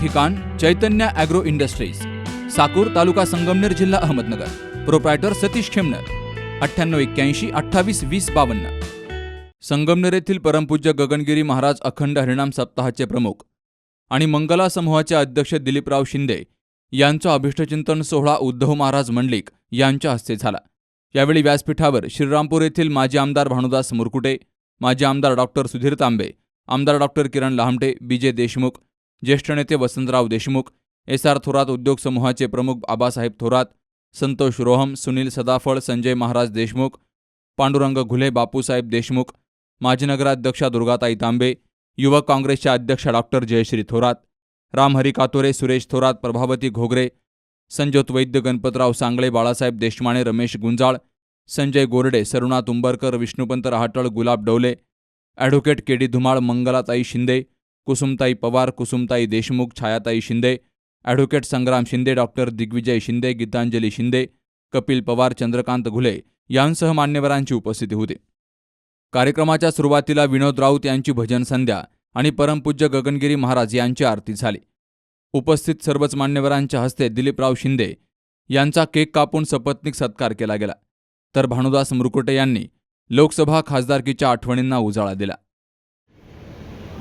ठिकाण Chaitanya agro industries Sakur taluka Sangamner जिल्हा Ahmednagar. Proprietor Satish Khemnar अठ्ठ्याण्णव एक्क्याऐंशी अठ्ठावीस वीस बावन्न. संगमनेर येथील परमपूज्य गगनगिरी महाराज अखंड हरिणाम सप्ताहाचे प्रमुख आणि मंगला समूहाचे अध्यक्ष दिलीपराव शिंदे यांचा अभिष्टचिंतन सोहळा उद्धव महाराज मंडलिक यांच्या हस्ते झाला. यावेळी व्यासपीठावर श्रीरामपूर येथील माजी आमदार भानुदास मुरकुटे माजी आमदार डॉक्टर सुधीर तांबे आमदार डॉक्टर किरण लहामटे बी जे देशमुख ज्येष्ठ नेते वसंतराव देशमुख एस आर थोरात उद्योग समूहाचे प्रमुख आबासाहेब थोरात संतोष रोहम सुनील सदाफळ संजय महाराज देशमुख पांडुरंग घुले बापूसाहेब देशमुख माजी नगराध्यक्षा दुर्गाताई तांबे युवक काँग्रेसच्या अध्यक्षा doctor Jayashree Thorat Ramhari Katore Suresh Thorat Prabhavati Ghogare Sanjot Vaidya Ganpatrao Sangale Balasaheb Deshmane Ramesh Gunjal Sanjay Gorde Saruna Tumbarkar Vishnupant Rahatal Gulab Davale advocate K D Dhumal Mangalatai Shinde Kusumtai Pawar Kusumtai Deshmukh Chhayatai Shinde advocate Sangram Shinde doctor Digvijay Shinde Gitanjali Shinde Kapil Pawar Chandrakant Ghule यांसह मान्यवरांची उपस्थिती होती कार्यक्रमाच्या सुरुवातीला विनोद राऊत यांची भजन संध्या आणि परमपूज्य गगनगिरी महाराज यांची आरती झाली उपस्थित सर्वच मान्यवरांच्या हस्ते दिलीपराव शिंदे यांचा केक कापून सपत्नीक सत्कार केला गेला तर भानुदास मुरकुटे यांनी लोकसभा खासदारकीच्या आठवणींना उजाळा दिला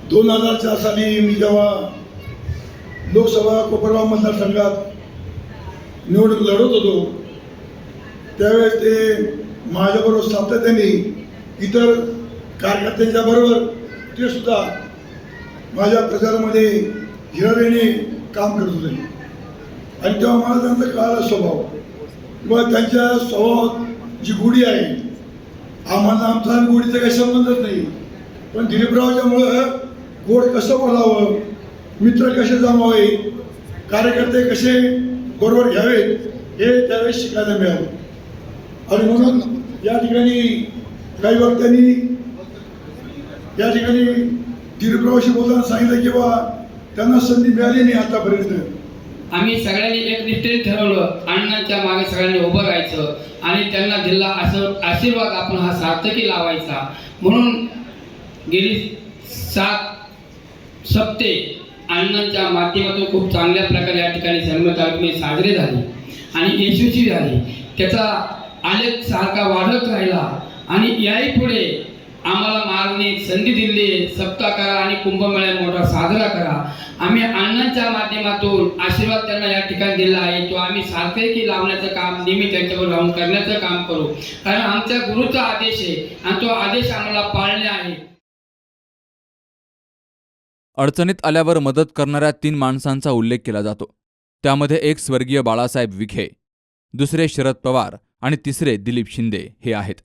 दोन हजार चार साली मी जेव्हा लोकसभा कोपरगाव मतदारसंघात निवडणूक लढवत होतो त्यावेळेस ते माझ्याबरोबर सातत्याने इतर कार्यकर्त्यांच्या बरोबर ते सुद्धा माझ्या प्रचारामध्ये हिरावेने काम करत होते. आणि तेव्हा मला त्यांचा कळाला स्वभाव. किंवा त्यांच्या स्वभावात जी गुढी आहे आम्हाला आमचा गुढीचा काही संबंधच नाही. पण दिलीपरावच्यामुळं गोड कसं बोलावं? मित्र कसे जमावे? कार्यकर्ते कसे बरोबर घ्यावेत हे त्यावेळेस शिकायला मिळालं. आणि म्हणून या ठिकाणी काही वक्त्यांनी या ठिकाणी दिलीपरावशी बोलताना सांगितलं की बा त्यांना संधी मिळाली नाही आतापर्यंत. आम्ही सगळ्यांनी एकनिष्ठेने ठरवलं अण्णांच्या मागे सगळ्यांनी उभं राहायचं आणि त्यांना दिला असं आशीर्वाद आपण हा सार्थकी लावायचा. म्हणून गेली सात सप्ते अण्णांच्या माध्यमातून खूप चांगल्या प्रकारे या ठिकाणी जन्मतागमे साजरे झाले. आणि यशस्वी झाले. त्याचा आलेख सारखा वाढत राहिला. आणि याही पुढे आम्हाला मारणे संधी दिली सप्ताह करा आणि कुंभमेळा मोठा साजरा करा. आम्ही अण्णांच्या माध्यमातून आशीर्वाद त्यांना या ठिकाणी दिला आहे. तो आम्ही सारखेकी लावण्याचं काम नेहमी त्यांच्यावर राहून करण्याचं काम करू. कारण आमच्या गुरुचा आदेश आहे आणि तो आदेश आम्हाला पाळणे आहे. अडचणीत आल्यावर मदत करणाऱ्या तीन माणसांचा उल्लेख केला जातो. त्यामध्ये एक स्वर्गीय बाळासाहेब विखे दुसरे शरद पवार आणि तिसरे दिलीप शिंदे हे आहेत.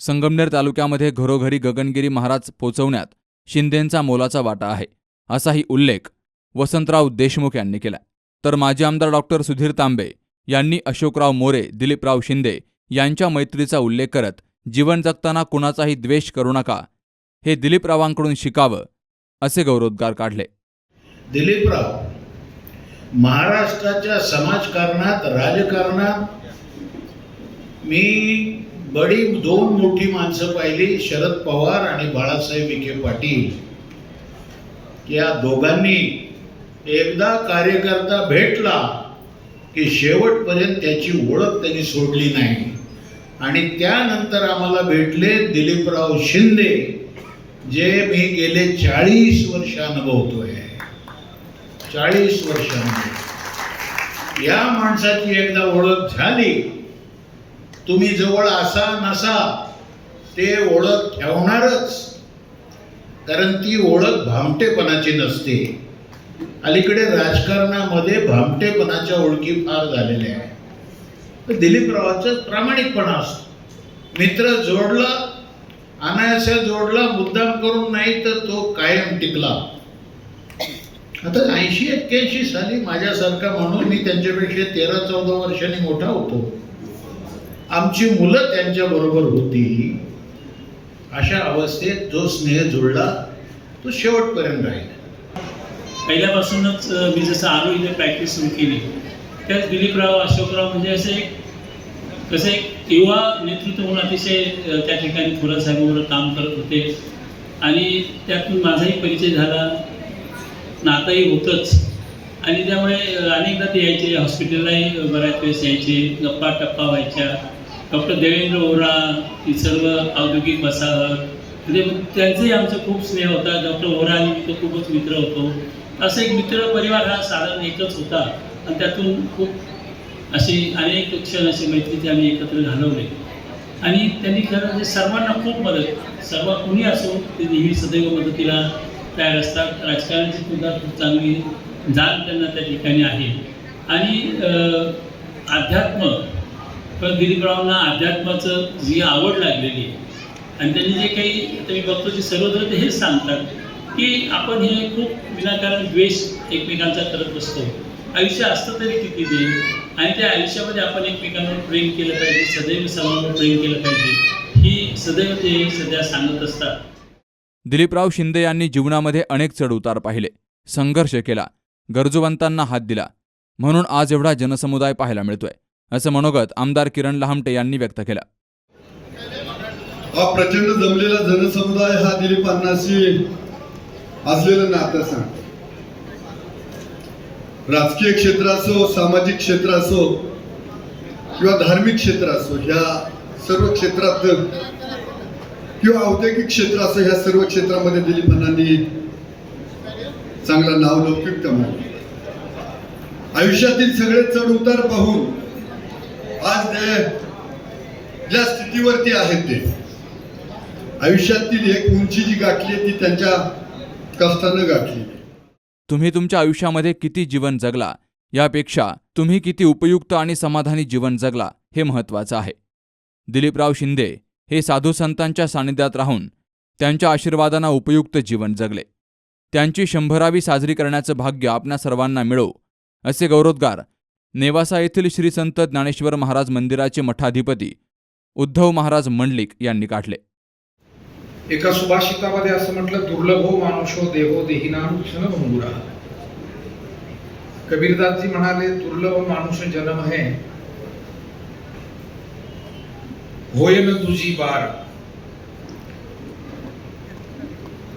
संगमनेर तालुक्यामध्ये घरोघरी गगनगिरी महाराज पोचवण्यात शिंदेंचा मोलाचा वाटा आहे असाही उल्लेख वसंतराव देशमुख यांनी केला. तर माजी आमदार डॉक्टर सुधीर तांबे यांनी अशोकराव मोरे दिलीपराव शिंदे यांच्या मैत्रीचा उल्लेख करत जीवन जगताना कुणाचाही द्वेष करू नका हे दिलीपरावांकडून शिकावं असे गौरवोद्गार काढले. दिलीपराव महाराष्ट्राच्या समाजकारणात राजकारणात मी बडी दोन मोठी माणसं पाहिली शरद पवार आणि बाळासाहेब विखे पाटील. या दोघांनी एकदा कार्यकर्ता भेटला की शेवटपर्यंत त्याची ओळख त्यांनी सोडली नाही. आणि त्यानंतर आम्हाला भेटले दिलीपराव शिंदे. जे मी गेले चाळीस वर्ष अनुभवतोय चाळीस वर्षांमध्ये या माणसाची एकदा ओळख झाली तुम्ही जवळ असा नसा ते ओळख ठेवणारच. कारण ती ओळख भामटेपणाची नसते. अलीकडे राजकारणामध्ये भामटेपणाच्या ओळखी फार झालेल्या आहेत. तर दिलीपरावाचं प्रामाणिकपणा असतो. मित्र जोडला अनायासा जोडला मुद्दाम करून नाही तर तो कायम टिकला. आता ऐंशी एक्क्याऐंशी साली माझ्यासारखा म्हणून मी त्यांच्यापेक्षा तेरा चौदा वर्षांनी मोठा होतो. आमची मुलं त्यांच्या बरोबर होती. अशा अवस्थेत जो स्नेह जुळला तो शेवटपर्यंत राहील. पहिल्यापासूनच मी जसं आलो इथे प्रॅक्टिस सुरू केली त्यात दिलीपराव अशोकराव म्हणजे असे एक कसं एक युवा नेतृत्व म्हणून अतिशय त्या ठिकाणी थोरात साहेबांवर काम करत होते. आणि त्यातून माझाही परिचय झाला. नातंही होतंच. आणि त्यामुळे अनेकदा ते यायचे हॉस्पिटललाही बऱ्याच वेळेस यायचे गप्पा टप्पा व्हायच्या. डॉक्टर देवेंद्र ओरा ही सर्व औद्योगिक वसाहत. म्हणजे त्यांचंही आमचं खूप स्नेह होता. डॉक्टर ओरा आणि मी तो खूपच मित्र होतो. असं एक मित्र परिवार हा साधारण एकच होता. आणि त्यातून खूप अशी अनेक क्षण असे मैत्रीचे आम्ही एकत्र घालवले. आणि त्यांनी खरं म्हणजे सर्वांना खूप मदत सर्व कुणी असो ते नेहमी सदैव मदतीला तयार असतात. राजकारणाची सुद्धा खूप चांगली जाण त्यांना त्या ठिकाणी आहे. आणि अध्यात्म पण दिलीपरावांना अध्यात्माचं जी आवड लागलेली आहे. आणि त्यांनी जे काही तुम्ही बघतो ते सर्वत्र ते हेच सांगतात की आपण हे खूप विनाकारण द्वेष एकमेकांचा करत असतो आयुष्य असतं तरी किती ते आणि त्या आयुष्यामध्ये आपण एकमेकांवर प्रेम केलं पाहिजे सदैव सर्वांवर प्रेम केलं पाहिजे ही सदैव ते सध्या सांगत असतात. दिलीपराव शिंदे यांनी जीवनामध्ये अनेक चढउतार पाहिले. संघर्ष केला. गरजूवंतांना हात दिला. म्हणून आज एवढा जनसमुदाय पाहायला मिळतोय असं मनोगत आमदार किरण लहामटे यांनी व्यक्त केलं. हा प्रचंड जमलेला जनसमुदाय हा दिलीप अण्णाशी असलेलं नातं सांग राजकीय क्षेत्र असो सामाजिक क्षेत्र असो किंवा धार्मिक क्षेत्र असो ह्या सर्व क्षेत्रात किंवा औद्योगिक क्षेत्र असो ह्या सर्व क्षेत्रामध्ये दिलीपांनी अण्णांनी चांगला नाव लौकिक कमावलं. आयुष्यातील सगळे चढ उतार पाहून आज ते ज्या स्थितीवरती आहेत ते आयुष्यातील एक उंची जी गाठली आहे ती त्यांच्या कष्टानं गाठली. तुम्ही तुमच्या आयुष्यामध्ये किती जीवन जगला? यापेक्षा तुम्ही किती उपयुक्त आणि समाधानी जीवन जगला हे महत्त्वाचं आहे. दिलीपराव शिंदे हे साधू संतांच्या सानिध्यात राहून त्यांच्या आशीर्वादांना उपयुक्त जीवन जगले. त्यांची शंभरावी साजरी करण्याचं भाग्य आपणा सर्वांना मिळो असे गौरवोद्गार नेवासा येथील श्री संत ज्ञानेश्वर महाराज मंदिराचे मठाधिपती उद्धव महाराज मंडलिक यांनी काढले. एका सुभाषितामध्ये असं म्हटलं दुर्लभो हो मानुषो देहो देहिनाम क्षणभंगुरा कबीरदासजी म्हणाले दुर्लभ हो मानुष जन्म है होय न तुझी बार.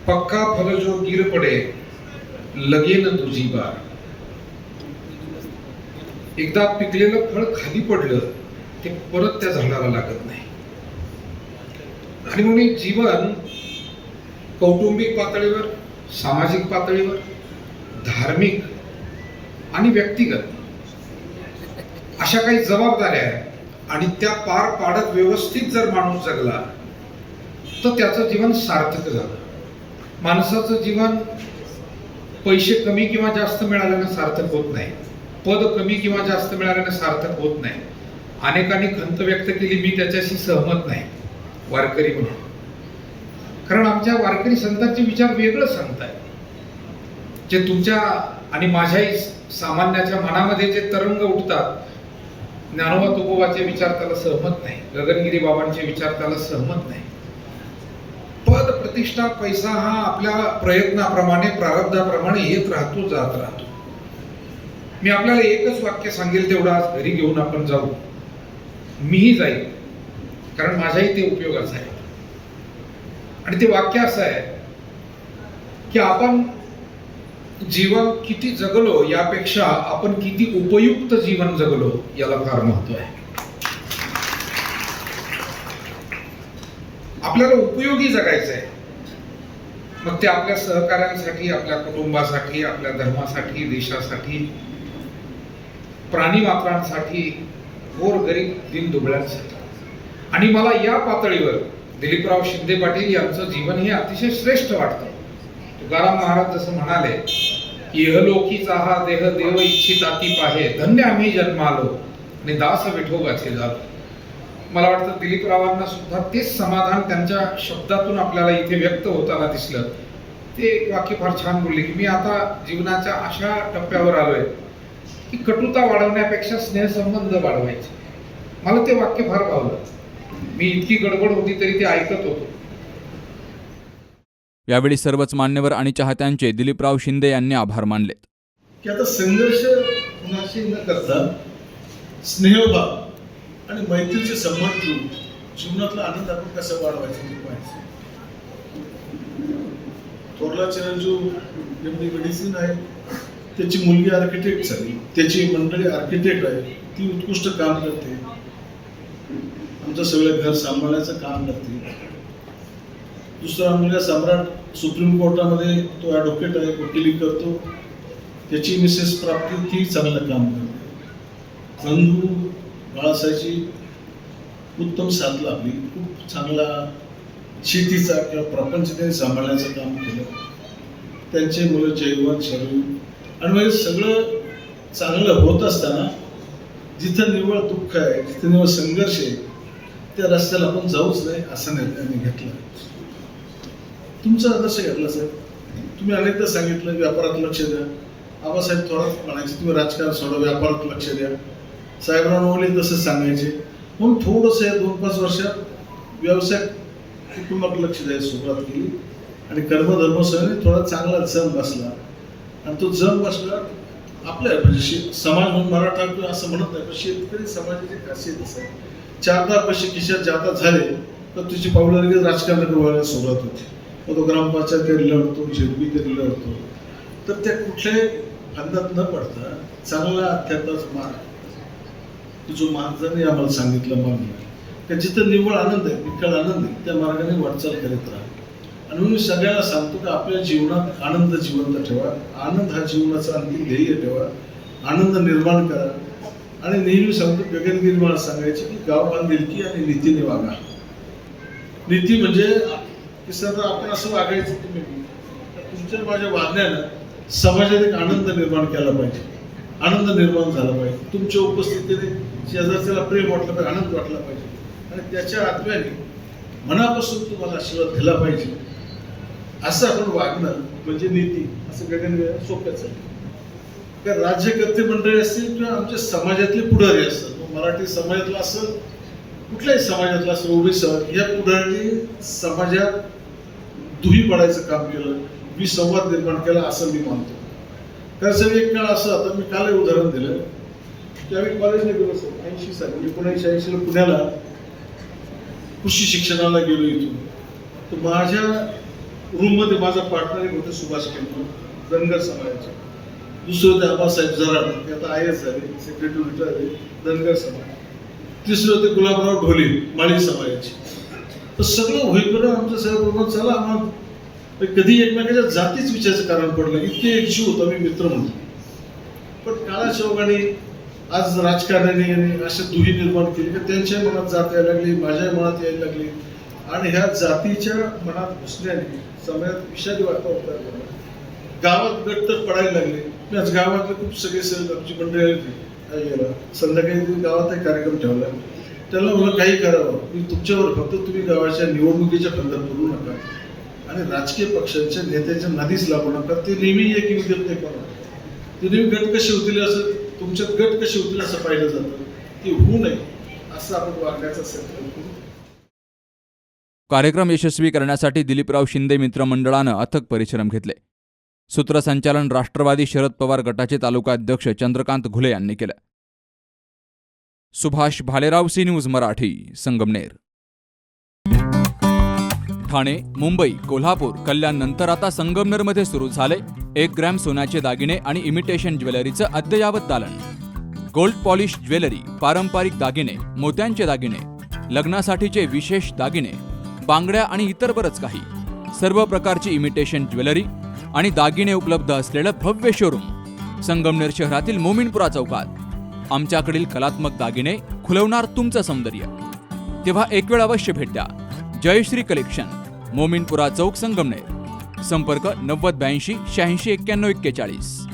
पक्का फल जो गिर पडे लगे न तुझी बार. एकदा पिकलेलं फळ खाली पडलं ते परत त्या झाडाला लागत नाही. आणि म्हणून जीवन कौटुंबिक पातळीवर सामाजिक पातळीवर धार्मिक आणि व्यक्तिगत अशा काही जबाबदाऱ्या आहेत. आणि त्या पार पाडत व्यवस्थित जर माणूस जगला तर त्याचं जीवन सार्थक झालं. माणसाचं जीवन पैसे कमी किंवा जास्त मिळाल्यानं सार्थक होत नाही. पद कमी किंवा जास्त मिळाल्यानं सार्थक होत नाही. अनेकांनी खंत व्यक्त केली मी त्याच्याशी सहमत नाही. वारकरी म्हणून. कारण आमच्या वारकरी संतांचे विचार वेगळं सांगतायत. जे तुमच्या आणि माझ्याही सामान्याच्या मनामध्ये जे तरंग उठतात ज्ञानोबा तुकोबाचे विचार त्याला सहमत नाही गगनगिरी बाबांचे विचार त्याला सहमत नाही. पद प्रतिष्ठा पैसा हा आपल्या प्रयत्नाप्रमाणे प्रारब्धाप्रमाणे येत राहतो जात राहतो. मी आपल्याला एकच वाक्य सांगेल तेवढं आज घरी घेऊन आपण जाऊ. मीही जाईल कारण माझाही ते उपयोगाचं आहे. आणि ते वाक्य असं आहे की आपण जीवन किती जगलो यापेक्षा आपण किती उपयुक्त जीवन जगलो याला फार महत्त्व आहे. आपल्याला उपयोगी जगायचं आहे. मग ते आपल्या सहकार्यांसाठी आपल्या कुटुंबासाठी आपल्या धर्मासाठी देशासाठी प्राणी मात्रांसाठी गोर गरीब दिन दुबळ्यांसाठी आणि मला या पातळीवर दिलीपराव शिंदे पाटील यांचं जीवन हे अतिशय श्रेष्ठ वाटतं. तुकाराम महाराज जसं म्हणाले इहलोकीचा हा देह देव इच्छित अति पाहे धन्य आम्ही जन्मालो आणि दास विठोबाचे झालो मला वाटतं दिलीपरावांना सुद्धा तेच समाधान त्यांच्या शब्दातून आपल्याला इथे व्यक्त होताना दिसलं. ते वाक्य फार छान बोलले की मी आता जीवनाच्या अशा टप्प्यावर आलोय की कटुता वाढवण्यापेक्षा स्नेहसंबंध वाढवायचे. मला ते वाक्य फार भावलं. मी इतकी गडबड होती तरी ते ऐकत होतो. यावेळी सर्वच मान्यवर आणि चाहत्यांचे दिलीपराव शिंदे यांनी आभार मानलेत. की आता संघर्ष कुणाशी न करता स्नेहभाव आणि मैत्रीचे संबंध ठेवून जीवनातला आनंद आपण कसा वाढवायचा ते पाहायचं. थोरला चिरंजीव डी मेडिसिन आहे त्याची मुलगी आर्किटेक्ट झाली. त्याची मंडळी आर्किटेक्ट आहे. ती उत्कृष्ट काम करते. आमचं सगळं घर सांभाळण्याचं काम करते. दुसरा मुलगा सम्राट सुप्रीम कोर्टामध्ये तो ॲडव्होकेट आहे वकिली करतो. त्याची मिसेस प्राप्ती ती चांगलं काम करते. नंदू बाळासाहेबची उत्तम साधला आपली खूप चांगला शेतीचा किंवा प्रपंच त्यांनी सांभाळण्याचं काम केलं. त्यांचे मुलं जयवंत शरीर आणि म्हणजे सगळं चांगलं होत असताना जिथं निव्वळ दुःख आहे जिथं निव्वळ संघर्ष आहे त्या रस्त्याला आपण जाऊच नाही असं निर्णय घेतलं घेतला. तुमचं कसं घेतलं साहेब. तुम्ही अनेकदा सांगितलं व्यापारात लक्ष द्या. आबासाहेब थोरात म्हणायचे तुम्ही राजकारण सोडा व्यापारात लक्ष द्या. साहेबराव नवले तसं सांगायचे. म्हणून थोडंसं या दोन पाच वर्षात व्यवसाय कुटुंबात लक्ष द्यायला सुरुवात केली. आणि कर्मधर्मसहने थोडा चांगला जम बसला. आणि तो जम बसला आपल्या म्हणजे समाज म्हणून मराठा असं म्हणत नाही पण शेतकरी समाजाची खासियत असं आहे चारदा पैसे खिशात जादा झाले तर तुझी पावलं लगेच राजकारणाकडे वळायला सुरुवात होते. मग तो ग्रामपंचायत तरी लढतो झेडपी तरी लढतो. तर त्या कुठल्याही फंदात न पडता चांगला अध्यात्माच मार्ग. तो जो माणसाने आम्हाला सांगितलं मार्ग त्या जिथं निव्वळ आनंद आहे निकळ आनंद आहे. त्या मार्गाने वाटचाल करीत राहा. आणि मी सगळ्याला सांगतो की आपल्या जीवनात आनंद जिवंत ठेवा. आनंद हा जीवनाचा अंतिम ध्येय ठेवा. आनंद निर्माण करा. आणि नेहमी सांगतो गगनगिरी मला सांगायचे की गाव बांधील की आणि नीतीने वागा नीती म्हणजे की सर आपण असं वागायचं तुम्ही तुमच्या माझ्या वागण्यानं समाजात एक आनंद निर्माण केला पाहिजे. आनंद निर्माण झाला पाहिजे. तुमच्या उपस्थितीने शेजारच्याला प्रेम वाटलं पाहिजे आनंद वाटला पाहिजे. आणि त्याच्या आत्म्याने मनापासून तुम्हाला आशीर्वाद दिला पाहिजे. असं आपण वागणं म्हणजे नीती. असं गगन सोप्याच आहे. का राज्यकर्ते मंडळी असतील किंवा आमच्या समाजातले पुढारी असतात मराठी समाजातला असेल कुठल्याही समाजातला असेल ओबीसी या पुढारी समाजात दुही पडायचं काम केलं मी संवाद निर्माण केला असं मी मानतो. त्यासाठी एक काळ असं आता मी काल उदाहरण दिलं. की आम्ही कॉलेजला गेलो सर ऐंशी साली एकोणऐंशी ऐंशीला पुण्याला कृषी शिक्षणाला गेलो इथून. तर माझ्या रूममध्ये माझा पार्टनर एक होता सुभाष केंद्र धनगर समाजाचा. दुसरं ते आबासाहेब जराड ते आता आय एस झाले सेक्रेटरी रिटायर झाले धनगर समाज. तिसरं ते गुलाबराव ढोले माळी समाजाची. तर सगळं होईपर्यंत आमचं सगळं बरोबर चला आम्हाला कधी एकमेकाच्या जातीच विचारायचं कारण पडलं इतके एकशे होतो मी मित्र म्हणतो पण काळाच्या ओघाने आज राजकारण्याने अशा दुही निर्माण केली की त्यांच्या मनात जात यायला लागली माझ्या मनात यायला लागली. आणि ह्या जातीच्या मनात घुसण्याने समाजात विषादी वातावरण गावात गट तर पडायला लागले. मी आज गावातले खूप सगळे सर आमची मंडळी संध्याकाळी गावात एक कार्यक्रम ठेवला. त्याला मला काही करावं. मी तुमच्यावर फक्त तुम्ही गावाच्या निवडणुकीच्या फंदात बोलू नका. आणि राजकीय पक्षांच्या नेत्याच्या नादीच लागू नका. ते नेहमी एक येऊ देत ते नेहमी गट कसे होतील असं तुमच्यात गट कसे होतील असं पाहिलं जातं. ते होऊ नये असं आपण वागण्याचा संकल्प करू. कार्यक्रम यशस्वी करण्यासाठी दिलीपराव शिंदे मित्रमंडळानं अथक परिश्रम घेतले. सूत्रसंचालन राष्ट्रवादी शरद पवार गटाचे तालुका अध्यक्ष चंद्रकांत घुले यांनी केलं. Subhash Bhalerao C news Marathi Sangamner. Thane Mumbai Kolhapur Kalyan नंतर आता संगमनेरमध्ये सुरू झाले एक ग्रॅम सोन्याचे दागिने आणि इमिटेशन ज्वेलरीचं अद्ययावत दालन. गोल्ड पॉलिश ज्वेलरी पारंपरिक दागिने मोत्यांचे दागिने लग्नासाठीचे विशेष दागिने बांगड्या आणि इतर बरंच काही. सर्व प्रकारची इमिटेशन ज्वेलरी आणि दागिने उपलब्ध असलेलं भव्य शोरूम संगमनेर शहरातील मोमिनपुरा चौकात. आमच्याकडील कलात्मक दागिने खुलवणार तुमचं सौंदर्य. तेव्हा एक वेळ अवश्य भेट द्या. जयश्री कलेक्शन मोमिनपुरा चौक संगमनेर. संपर्क नव्वद ब्याऐंशी शहाऐंशी एक्क्याण्णव एक्केचाळीस.